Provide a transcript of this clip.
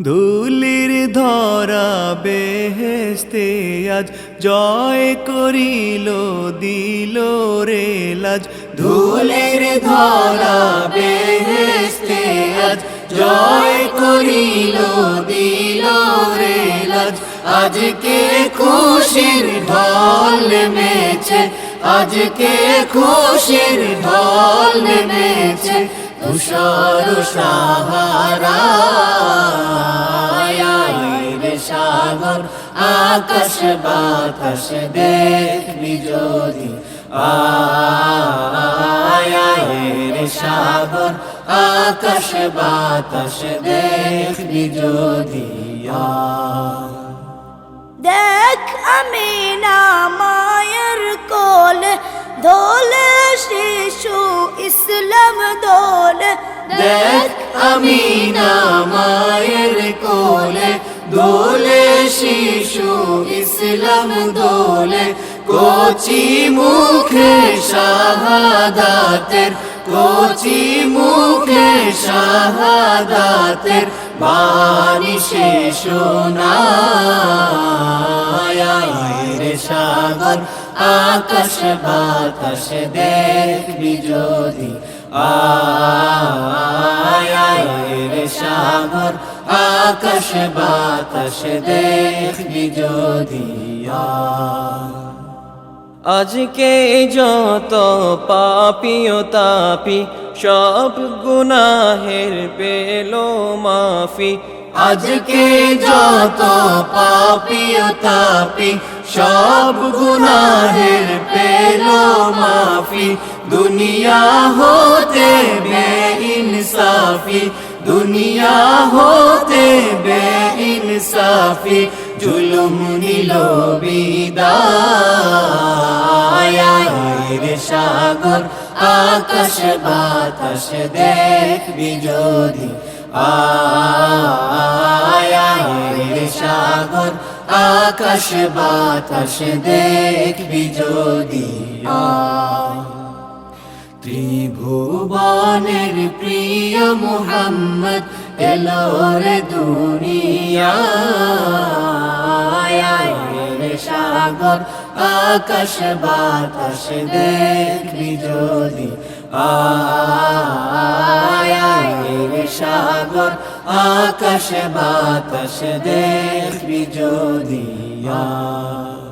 ধুলির ধরা বেহেস্তে আজ জয় করিল, দিল রে লাজ। ধুলের ধরা বেহেস্তে আজ জয় করিল, দিল রে লাজ। আজকে খুশির ঢল নেমেছে, আজকে খুশির ঢল নেমেছে। তুষার সাহারা রে সাগর আকাশ বাতাস দেখবি যদি। আয় রে সাগর, আকাশ বাতাস দেখবি যদি। দেখ আমি না মায়ের কোলে দোলে শিশু ইসলাম দোলে। দেখ আমি না কোলে, দোলে শিশু ইসলাম দোলে। কোচি মুখে শাহাদাতের, কোচি মুখে শাহাদাতের বাণী শিশু রে সাগর আকাশ বাতাস দেখবি যদি আয় রে সাগর আকাশ বাতাস দেখবি যদি আজকে যত পাপিও তাপি, সব গুনাহের পেল মাফি। আজকে যত পাপি ও তাপি, সব গুনাহের পেল মাফি। দুনিয়া বে ইনসাফি, দুনিয়া হতে বে ইনসাফি, জুলুম নিল বিদায়। রে সাগর, আকাশ বাতাস দেখবি যদি। আয় রে সাগর, আকাশ বাতাস দেখবি যদি। আয়। ত্রিভুবনের প্রিয় মুহাম্মদ এলো রে দুনিয়ায়। রে সাগর, আকাশ বাতাস দেখবি যদি। আয় সাগর, আকাশ বাতাস দেখবি যদি। আয়।